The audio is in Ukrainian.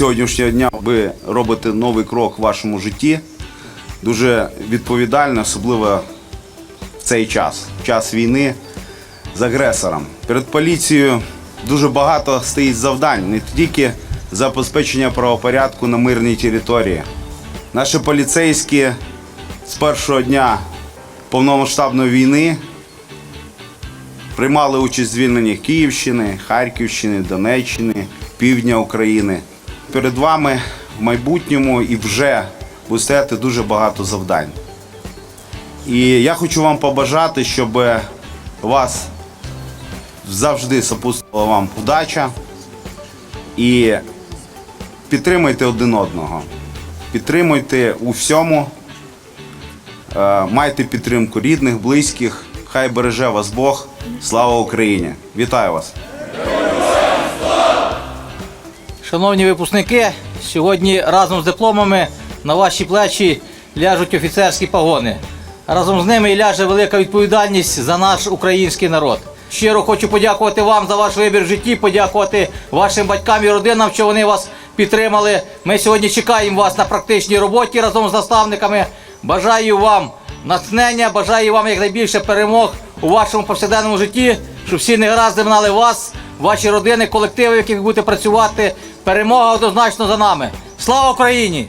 сьогоднішнього дня ви робите новий крок в вашому житті. Дуже відповідально, особливо в цей час, час війни з агресором. Перед поліцією дуже багато стоїть завдань, не тільки забезпечення правопорядку на мирній території. Наші поліцейські з першого дня повномасштабної війни приймали участь в звільненні Київщини, Харківщини, Донеччини, півдня України. Перед вами в майбутньому і вже буде стояти дуже багато завдань. І я хочу вам побажати, щоб вас завжди сопутствувала вам удача і підтримуйте один одного. Підтримуйте у всьому. Е, Майте підтримку рідних, близьких. Хай береже вас Бог. Слава Україні! Вітаю вас! Шановні випускники, сьогодні разом з дипломами на ваші плечі ляжуть офіцерські погони. Разом з ними і ляже велика відповідальність за наш український народ. Щиро хочу подякувати вам за ваш вибір в житті, подякувати вашим батькам і родинам, що вони вас підтримали. Ми сьогодні чекаємо вас на практичній роботі разом з наставниками. Бажаю вам натхнення, бажаю вам якнайбільше перемог у вашому повсякденному житті, щоб всі негаразди знали вас, ваші родини, колективи, в яких будете працювати. Перемога однозначно за нами. Слава Україні!